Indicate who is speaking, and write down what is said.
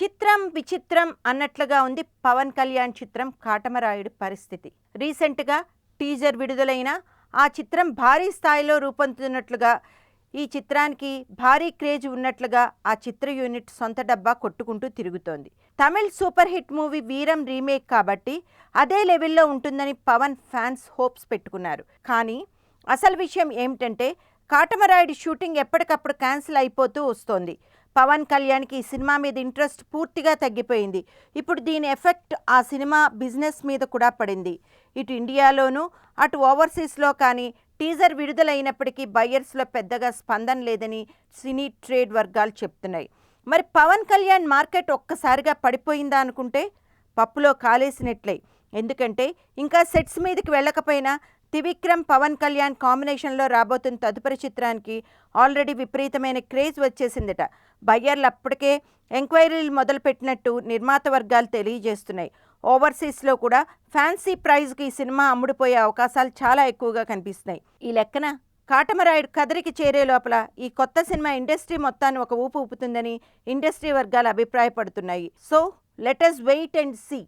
Speaker 1: చిత్రం విచిత్రం అన్నట్లుగా ఉంది పవన్ కళ్యాణ్ చిత్రం కాటమరాయుడు పరిస్థితి. రీసెంట్గా టీజర్ విడుదలైన ఆ చిత్రం భారీ స్థాయిలో రూపొందుతున్నట్లుగా ఈ చిత్రానికి భారీ క్రేజ్ ఉన్నట్లుగా ఆ చిత్ర యూనిట్ సొంత డబ్బా కొట్టుకుంటూ తిరుగుతోంది. Tamil super hit movie Veeram remake కాబట్టి అదే లెవెల్లో ఉంటుందని పవన్ ఫ్యాన్స్ హోప్స్ పెట్టుకున్నారు. కానీ అసలు విషయం ఏమిటంటే కాటమరాయుడు షూటింగ్ ఎప్పటికప్పుడు క్యాన్సిల్ అయిపోతూ వస్తోంది. పవన్ కళ్యాణ్కి ఈ సినిమా మీద ఇంట్రెస్ట్ పూర్తిగా తగ్గిపోయింది. ఇప్పుడు దీని ఎఫెక్ట్ ఆ సినిమా బిజినెస్ మీద కూడా పడింది. ఇటు ఇండియాలోనూ అటు ఓవర్సీస్లో కానీ టీజర్ విడుదలైనప్పటికీ బయ్యర్స్లో పెద్దగా స్పందన లేదని సినీ ట్రేడ్ వర్గాలు చెప్తున్నాయి. మరి పవన్ కళ్యాణ్ మార్కెట్ ఒక్కసారిగా పడిపోయిందా అనుకుంటే పప్పులో కాలేసినట్లే. ఎందుకంటే ఇంకా సెట్స్ మీదకి వెళ్ళకపోయినా త్రివిక్రమ్ పవన్ కళ్యాణ్ కాంబినేషన్లో రాబోతున్న తదుపరి చిత్రానికి ఆల్రెడీ విపరీతమైన క్రేజ్ వచ్చేసిందట. బయ్యర్లు అప్పటికే ఎంక్వైరీలు మొదలుపెట్టినట్టు నిర్మాత వర్గాలు తెలియజేస్తున్నాయి. ఓవర్సీస్లో కూడా ఫ్యాన్సీ ప్రైజ్కి ఈ సినిమా అమ్ముడుపోయే అవకాశాలు చాలా ఎక్కువగా కనిపిస్తున్నాయి. ఈ లెక్కన కాటమరాయుడు కదరికి చేరే లోపల ఈ కొత్త సినిమా ఇండస్ట్రీ మొత్తాన్ని ఒక ఊపు ఊపుతుందని ఇండస్ట్రీ వర్గాలు అభిప్రాయపడుతున్నాయి. So let us wait and see